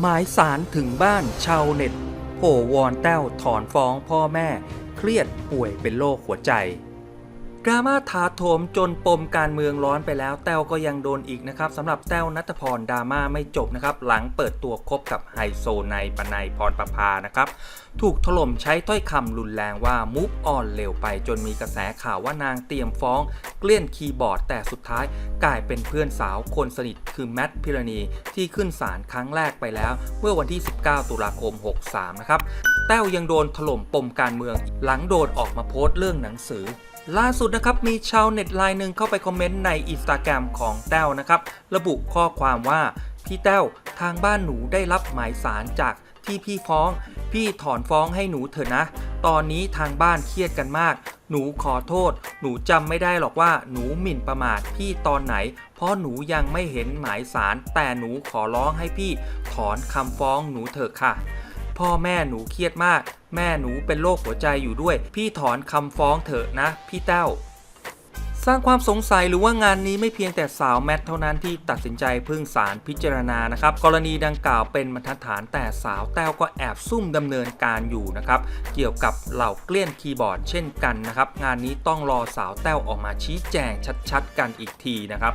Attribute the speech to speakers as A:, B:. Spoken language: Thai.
A: หมายสารถึงบ้านชาวเน็ตโผวอนแต้วถอนฟ้องพ่อแม่ เครียดป่วยเป็นโรคหัวใจ ดราม่าถาโถมจนปมการเมืองร้อนไปแล้วแต้วก็ยังโดนอีกนะครับสำหรับแต้วนัทพรดราม่าไม่จบนะครับหลังเปิดตัวคบกับไฮโซในปนัยพรประภานะครับถูกถล่มใช้ถ้อยคำรุนแรงว่ามุกอ่อนเร็วไปจนมีกระแสข่าวว่านางเตรียมฟ้อง เกลี้ยนคีย์บอร์ดแต่สุดท้ายกลายเป็นเพื่อนสาวคนสนิทคือแมทพิรณีที่ขึ้นศาลครั้งแรกไปแล้ว เมื่อวันที่ 19 ตุลาคม 63 นะครับแต้วยังโดนถล่มปมการเมือง หลังโดนออกมาโพสต์เรื่องหนังสือ ล่าสุดนะครับมีชาวเน็ตไลน์หนึ่งเข้าไปคอมเมนต์ในอินสตาแกรมของแต้วนะครับ ระบุข้อความว่า พี่แต้วทางบ้านหนูได้รับหมายสารจากที่พี่ฟ้อง พี่ถอนฟ้องให้หนูเถอะนะ ตอนนี้ทางบ้านเครียดกันมาก หนูขอโทษ หนูจำไม่ได้หรอกว่าหนูหมิ่นประมาทพี่ตอนไหน เพราะหนูยังไม่เห็นหมายสารแต่หนูขอร้องให้พี่ถอนคำฟ้องหนูเถอะค่ะ พ่อแม่หนูเครียดมาก แม่หนูเป็นโรคหัวใจอยู่ด้วย พี่ถอนคำฟ้องเถอะนะ พี่แต้วสร้างความสงสัยหรือว่างานนี้ไม่เพียงแต่สาวแมทเท่านั้นที่ตัดสินใจพึ่งสารพิจารณานะครับ กรณีดังกล่าวเป็นบรรทัดฐานแต่สาวแต้วก็แอบซุ่มดำเนินการอยู่นะครับ เกี่ยวกับเหล่าเกลี้ยนคีย์บอร์ดเช่นกันนะครับ งานนี้ต้องรอสาวแต้วออกมาชี้แจงชัดๆ กันอีกทีนะครับ